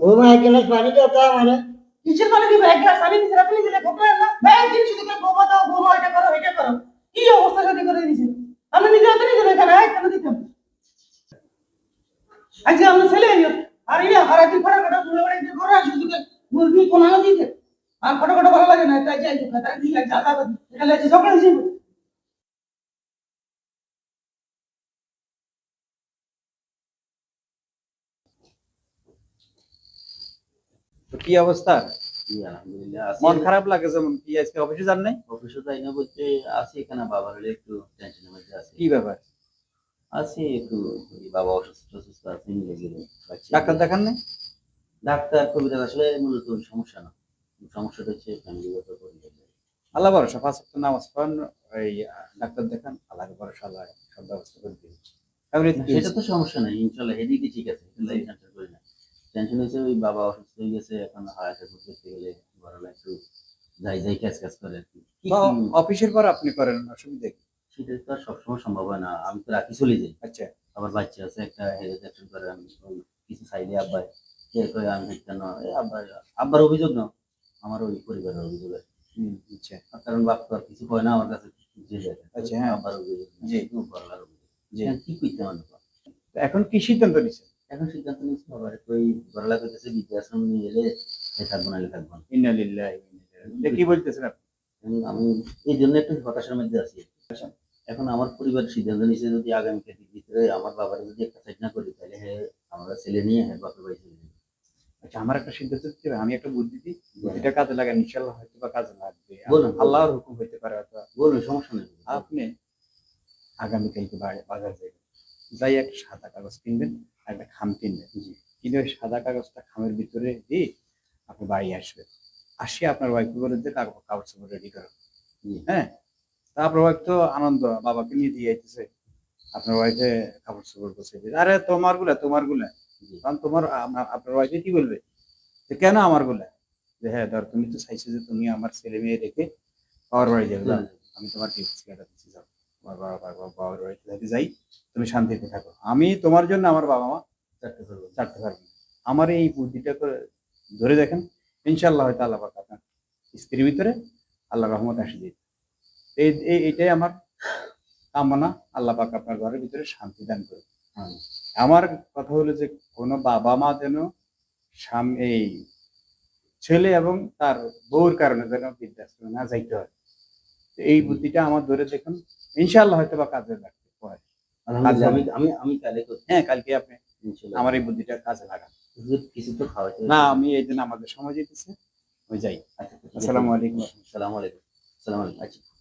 वो मैं एक गिलास पानी देता है मैंने কিসের পানি দিবে এক গ্লাস পানি দিছে আপনি দিলে ঘটনা না ব্যাগ জিনিস দিকে গোমা দাও গোমা এটা করো এটা করো কি অবস্থা যদি করে দিছে আমি নিজে হাতে নিজে এখানে আয় কেন দিতাম আজকে আমরা ছেলে আইও আর ইয়া হারা দিন ফটা ফটা শুনে ওরে ঘরে আসি দিকে মুরগি কোন আনো দিতে আর ফটা ফটা ভালো লাগে না তাই যাই খাতা কি লাগে জাতা এটা লাগে সকালে যাইব তো কি অবস্থা? জি, আলহামদুলিল্লাহ আছি। মন খারাপ লাগে যেমন কি আজকে? অফিসে যান নাই? অফিসে যাই না বলতে আছি এখানে বাবার হলে একটু টেনশনের মধ্যে আছি। কি ব্যাপার? আছি একটু বাবা অসুস্থ অসুস্থ আছে ডাক্তার দেখান নাই? ডাক্তার কবিতা আসলে মূলত সমস্যা না। সমস্যাটা হচ্ছে ফ্যামিলিগত পরিবার আল্লাহ ভরসা পাঁচ সপ্তাহ নামাজ পড়ান এই আহ, ডাক্তার দেখান আল্লাহ ভরসা আল্লাহ সব ব্যবস্থা করে দিন। সেটা তো সমস্যা নাই ইনশাল্লাহ হেদিকে ঠিক আছে। টেনশন হয়েছে ওই বাবা অসুস্থ হয়ে গেছে এখন হারাতে করতে গেলে বড়লা একটু যাই যাই কাজ কাজ করে আর কি। অফিসের পর আপনি করেন অসুবিধা কি? সেটা তো আর সবসময় সম্ভব হয় না আমি তো রাখি চলে যাই। আচ্ছা। আবার বাচ্চা আছে একটা হেলথ অ্যাকশন করে আমি কিছু সাইডে আব্বাই। কে করে আমি কেন আব্বার আব্বার অভিযোগ না আমার ওই পরিবারের অভিযোগ আর আচ্ছা। কারণ বাপ তো আর কিছু কয় না আমার কাছে যে যায় আচ্ছা, হ্যাঁ। আব্বার অভিযোগ জি। বড়লার অভিযোগ। জি। হ্যাঁ, কি করতে আমার এখন কি সিদ্ধান্ত নিচ্ছেন এখন সিদ্ধান্ত নিচ্ছি আবার ওই করতেছে বৃদ্ধাশ্রম নিয়ে থাকব থাকব না। ইন্নালিল্লাহ কি বলতেছেন আপনি? আমি এই জন্য একটু হতাশার মধ্যে আছি। এখন আমার পরিবার সিদ্ধান্ত নিচ্ছে যদি আগামী ভিতরে আমার বাবার যদি একটা সাইড না করি তাহলে হ্যাঁ আমরা ছেলে নিয়ে হ্যাঁ বাপের বাড়ি চলে যাব। আচ্ছা আমার একটা সিদ্ধান্ত হবে আমি একটা বুদ্ধি দিই এটা কাজে লাগান ইনশাল্লাহ হয়তো বা কাজে লাগবে। বলুন। আল্লাহর হুকুম হইতে পারে হয়তো। বলুন সমস্যা নেই। আপনি আগামীকালকে বাজার যাবেন যাই একটা সাদা কাগজ কিনবেন খাম কিনবেন জি। কিনে ওই সাদা কাগজটা খামের ভিতরে দিয়ে আপনি বাড়ি আসবেন আসি আপনার ওয়াইফকে বলে দিয়ে কাগজ কাগজ রেডি করো হ্যাঁ? তা আপনার ওয়াইফ তো আনন্দ বাবাকে নিয়ে দিয়ে আইতেছে। আপনার ওয়াইফে কাপড় চোপড় করছে আরে তোমারগুলা তোমারগুলা কারণ তোমার আপনার ওয়াইফে কি বলবে? যে কেন আমারগুলা যে হ্যাঁ ধর তুমি তো চাইছো যে তুমি আমার ছেলে মেয়ে রেখে পাওয়ার বাড়ি যাবে আমি তোমার টিপস কেটে দিচ্ছি যাও। তোমার বাবা বাবা বাবার বাড়িতে যাই তুমি শান্তিতে থাকো। আমি তোমার জন্য আমার বাবা মা চারটে ছাড়তে পারব আমার এই বুদ্ধিটা করে ধরে দেখেন ইনশাল্লাহ হয়তো আল্লাহ পাক আপনার স্ত্রীর ভিতরে আল্লাহ রহমত আসে দিই এই এই- এইটাই আমার কামনা আল্লাহ পাক আপনার ঘরের ভিতরে শান্তি দান করে আমার কথা হলো যে কোনো বাবা মা যেন এই ছেলে এবং তার বউর কারণে যেন বৃদ্ধাশ্রমে না যাইতে হয়। এই বুদ্ধিটা আমার ধরে দেখুন ইনশাল্লাহ হয়তো বা কাজে লাগতে পারে আমি আমি আমি কালে হ্যাঁ কালকে আপনি আমার এই বুদ্ধিটা কাজে লাগান। কিছু- তো খাওয়াই না আমি এই জন্য আমাদের সময় যেতেছে ওই যাই। আচ্ছা। আসসালামু আলাইকুম। আসসালামু আলাইকুম। আসসালামু আলাইকুম। আচ্ছা।